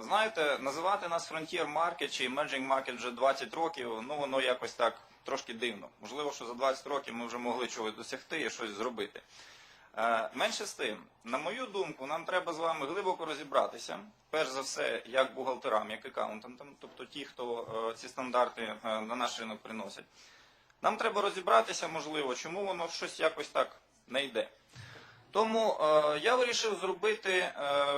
Знаєте, називати нас Frontier Market чи Emerging Market вже 20 років, ну воно якось так трошки дивно. Можливо, що за 20 років ми вже могли чогось досягти і щось зробити. Е, Менше з тим, на мою думку, нам треба з вами глибоко розібратися, перш за все, як бухгалтерам, як аккаунтантам, тобто ті, хто е, ці стандарти е, на наш ринок приносять. Нам треба розібратися, можливо, чому воно щось якось так не йде. Тому е, я вирішив зробити, е,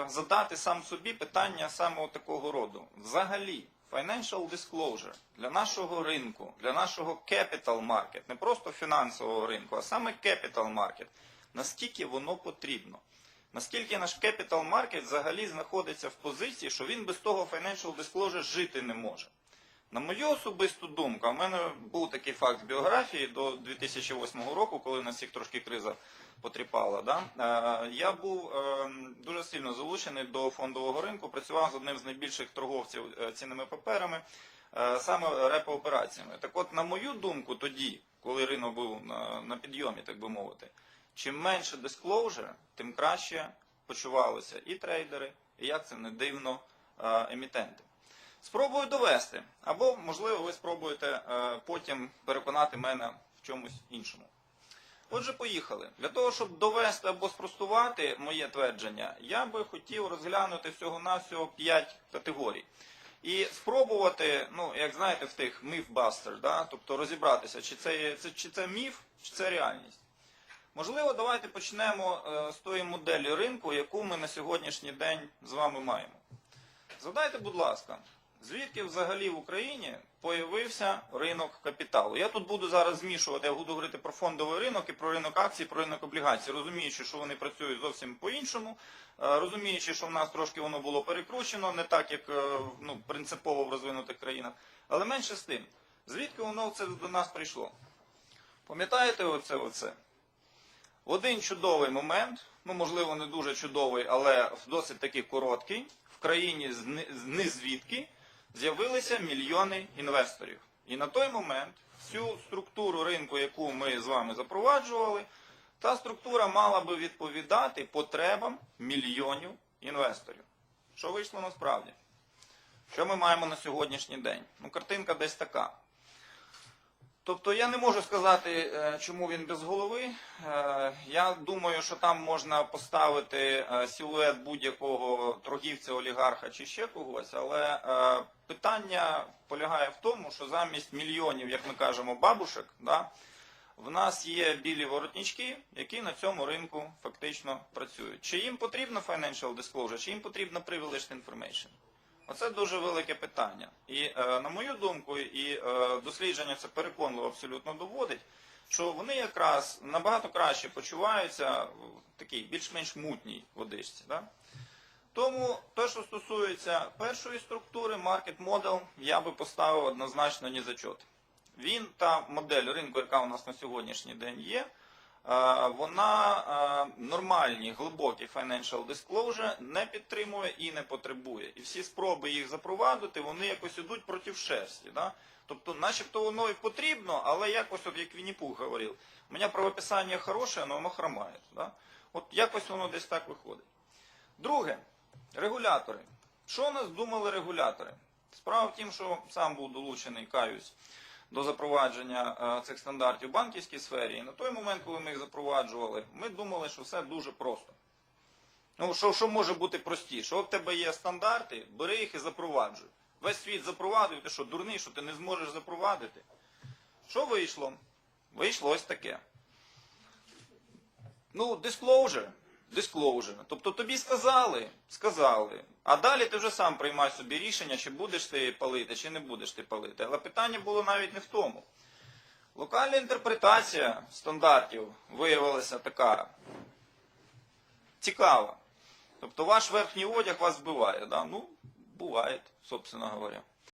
задати сам собі питання саме такого роду. Взагалі, financial disclosure для нашого ринку, для нашого capital market, не просто фінансового ринку, а саме capital market, наскільки воно потрібно. Наскільки наш capital market взагалі знаходиться в позиції, що він без того financial disclosure жити не може. На мою особисту думку, у мене був такий факт з біографії до 2008 року, коли нас всіх трошки криза потріпала. Да? Е, Я був е, дуже сильно залучений до фондового ринку, працював з одним з найбільших торговців е, цінними паперами, саме репоопераціями. Так от, на мою думку, тоді, коли ринок був на, на підйомі, так би мовити, чим менше disclosure, тим краще почувалися і трейдери, і як це не дивно, емітенти. Спробую довести, або, можливо, ви спробуєте е, потім переконати мене в чомусь іншому. Отже, поїхали. Для того, щоб довести або спростувати моє твердження, я би хотів розглянути всього-навсього 5 категорій. І спробувати, ну, як знаєте, в тих mythbusters, да? тобто розібратися, чи це, це, чи це міф, чи це реальність. Можливо, давайте почнемо е, з тої моделі ринку, яку ми на сьогоднішній день з вами маємо. Згадайте, будь ласка, звідки взагалі в Україні появився ринок капіталу? Я тут буду зараз змішувати, я буду говорити про фондовий ринок і про ринок акцій, про ринок облігацій, розуміючи, що вони працюють зовсім по-іншому, е, розуміючи, що в нас трошки воно було перекручено, не так, як е, ну, принципово в розвинутих країнах. Але менше з тим, звідки воно це до нас прийшло? Пам'ятаєте оце оце? В один чудовий момент, ну можливо не дуже чудовий, але досить таки короткий, в країні з низвідки з'явилися мільйони інвесторів. І на той момент всю структуру ринку, яку ми з вами запроваджували, та структура мала би відповідати потребам мільйонів інвесторів. Що вийшло насправді? Що ми маємо на сьогоднішній день? Ну, картинка десь така. Тобто я не можу сказати, е, чому він без голови. Е, Я думаю, що там можна поставити е, силует будь-якого торгівця, олігарха чи ще когось, але питання полягає в тому, що замість мільйонів, як ми кажемо, бабушек, да, в нас є білі воротнички, які на цьому ринку фактично працюють. Чи їм потрібно financial disclosure, чи їм потрібно privileged information? Оце дуже велике питання. І е, на мою думку, і е, дослідження це переконливо абсолютно доводить, що вони якраз набагато краще почуваються в такій більш-менш мутній водичці. Да? Тому те, що стосується першої структури, market model, я би поставив однозначно ні зачот. Він та модель ринку, яка у нас на сьогоднішній день є, вона е, нормальні, глибокі financial disclosure не підтримує і не потребує. І всі спроби їх запровадити, вони якось ідуть проти шерсті. Да? Тобто, начебто воно і потрібно, але якось, от як Вінні-Пух говорив, у мене правописання хороше, але воно хромає. Да? От якось воно десь так виходить. Друге, регулятори. Що у нас думали регулятори? Справа в тім, що сам був долучений, каюсь, до запровадження е, цих стандартів в банківській сфері. І на той момент, коли ми їх запроваджували, ми думали, що все дуже просто. Ну, що, що може бути простіше? От в тебе є стандарти, бери їх і запроваджуй. Весь світ запровадив, ти що, дурний, що ти не зможеш запровадити? Що вийшло? Вийшло ось таке. Ну, disclosure. Disclosure. Тобто тобі сказали, сказали. А далі ти вже сам приймай собі рішення, чи будеш ти палити, чи не будеш ти палити. Але питання було навіть не в тому. Локальна інтерпретація стандартів виявилася така цікава. Тобто ваш верхній одяг вас вбиває. Да? Ну, буває, собственно говоря.